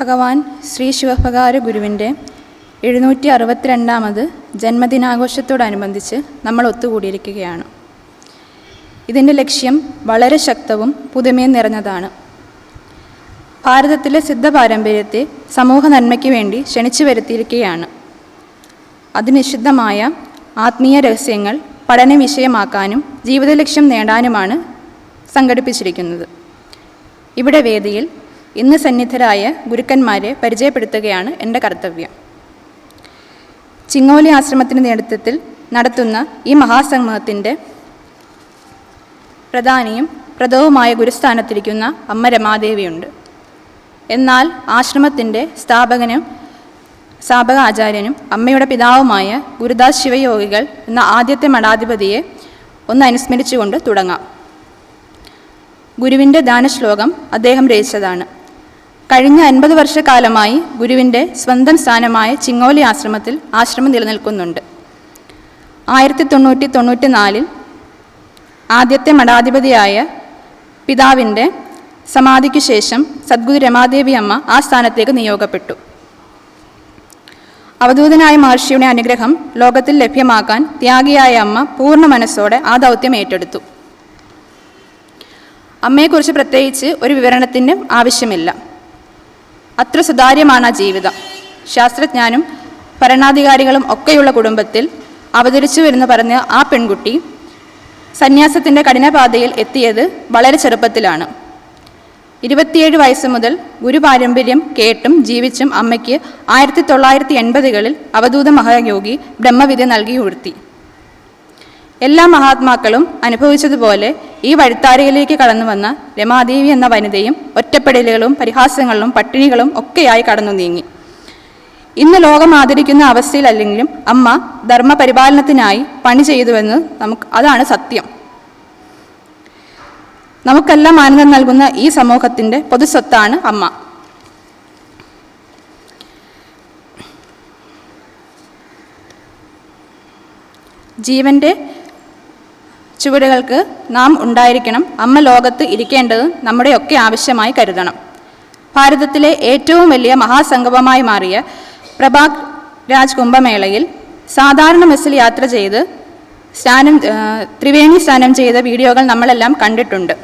ഭഗവാൻ ശ്രീ ശിവഭകാര ഗുരുവിന്റെ എഴുന്നൂറ്റി അറുപത്തിരണ്ടാമത് ജന്മദിനാഘോഷത്തോടനുബന്ധിച്ച് നമ്മൾ ഒത്തുകൂടിയിരിക്കുകയാണ്. ഇതിന്റെ ലക്ഷ്യം വളരെ ശക്തവും പുതുമയും നിറഞ്ഞതാണ്. ഭാരതത്തിലെ സിദ്ധ പാരമ്പര്യത്തെ സമൂഹ നന്മയ്ക്ക് വേണ്ടി ക്ഷണിച്ചു വരുത്തിയിരിക്കുകയാണ്. അതിനിഷിദ്ധമായ ആത്മീയ രഹസ്യങ്ങൾ പഠന വിഷയമാക്കാനും ജീവിത ലക്ഷ്യം നേടാനുമാണ് സംഘടിപ്പിച്ചിരിക്കുന്നത്. ഇവിടെ വേദിയിൽ ഇന്ന് സന്നിധരായ ഗുരുക്കന്മാരെ പരിചയപ്പെടുത്തുകയാണ് എന്റെ കർത്തവ്യം. ചിങ്ങോലി ആശ്രമത്തിന്റെ നേതൃത്വത്തിൽ നടത്തുന്ന ഈ മഹാസംഗമത്തിന്റെ പ്രധാനിയും പ്രഥവുമായ ഗുരുസ്ഥാനത്തിരിക്കുന്ന അമ്മ രമാദേവിയുണ്ട്. എന്നാൽ ആശ്രമത്തിന്റെ സ്ഥാപകനും സ്ഥാപക ആചാര്യനും അമ്മയുടെ പിതാവുമായ ഗുരുദാസ് ശിവയോഗികൾ എന്ന ആദ്യത്തെ മഠാധിപതിയെ ഒന്ന് അനുസ്മരിച്ചുകൊണ്ട് തുടങ്ങാം. ഗുരുവിന്റെ ദാനശ്ലോകം അദ്ദേഹം രചിച്ചതാണ്. കഴിഞ്ഞ അൻപത് വർഷക്കാലമായി ഗുരുവിന്റെ സ്വന്തം സ്ഥാനമായ ചിങ്ങോലി ആശ്രമത്തിൽ ആശ്രമം നിലനിൽക്കുന്നുണ്ട്. ആയിരത്തി തൊണ്ണൂറ്റി തൊണ്ണൂറ്റി നാലിൽ ആദ്യത്തെ മഠാധിപതിയായ പിതാവിന്റെ സമാധിക്കു ശേഷം സദ്ഗുരു രമാദേവി അമ്മ ആ സ്ഥാനത്തേക്ക് നിയോഗപ്പെട്ടു അവധൂതനായ മഹർഷിയുടെ അനുഗ്രഹം ലോകത്തിൽ ലഭ്യമാക്കാൻ ത്യാഗിയായ അമ്മ പൂർണ മനസ്സോടെ ആ ദൗത്യം ഏറ്റെടുത്തു. അമ്മയെക്കുറിച്ച് പ്രത്യേകിച്ച് ഒരു വിവരണത്തിന്റെ ആവശ്യമില്ല. അത്ര സുതാര്യമാണ് ആ ജീവിതം. ശാസ്ത്രജ്ഞാനും ഭരണാധികാരികളും ഒക്കെയുള്ള കുടുംബത്തിൽ അവതരിച്ചു വരുന്ന പറഞ്ഞ ആ പെൺകുട്ടി സന്യാസത്തിന്റെ കഠിനപാതയിൽ എത്തിയത് വളരെ ചെറുപ്പത്തിലാണ്. ഇരുപത്തിയേഴ് വയസ്സ് മുതൽ ഗുരുപാരമ്പര്യം കേട്ടും ജീവിച്ചും അമ്മയ്ക്ക് ആയിരത്തി തൊള്ളായിരത്തി എൺപതുകളിൽ അവധൂത മഹായോഗി ബ്രഹ്മവിദ്യ നൽകി ഉയർത്തി. എല്ലാ മഹാത്മാക്കളും അനുഭവിച്ചതുപോലെ ഈ വഴിത്താരയിലേക്ക് കടന്നു വന്ന രമാദേവി എന്ന വനിതയും ഒറ്റപ്പെടലുകളും പരിഹാസങ്ങളും പട്ടിണികളും ഒക്കെയായി കടന്നു നീങ്ങി. ഇന്ന് ലോകം ആദരിക്കുന്ന അവസ്ഥയിലല്ലെങ്കിലും അമ്മ ധർമ്മപരിപാലനത്തിനായി പണി ചെയ്തുവെന്ന് നമുക്ക് അതാണ് സത്യം. നമുക്കെല്ലാം ആനന്ദം നൽകുന്ന ഈ സമൂഹത്തിന്റെ പൊതുസ്വത്താണ് അമ്മ. ജീവന്റെ ചുവടുകൾക്ക് നാം ഉണ്ടായിരിക്കണം അമ്മ ലോകത്ത് ഇരിക്കേണ്ടത് നമ്മുടെയൊക്കെ ആവശ്യമായി കരുതണം. ഭാരതത്തിലെ ഏറ്റവും വലിയ മഹാസംഗമമായി മാറിയ പ്രഭാഗ് രാജ് കുംഭമേളയിൽ സാധാരണ ബസ്സിൽ യാത്ര ചെയ്ത് സ്നാനം ത്രിവേണി സ്നാനം ചെയ്ത വീഡിയോകൾ നമ്മളെല്ലാം കണ്ടിട്ടുണ്ട്.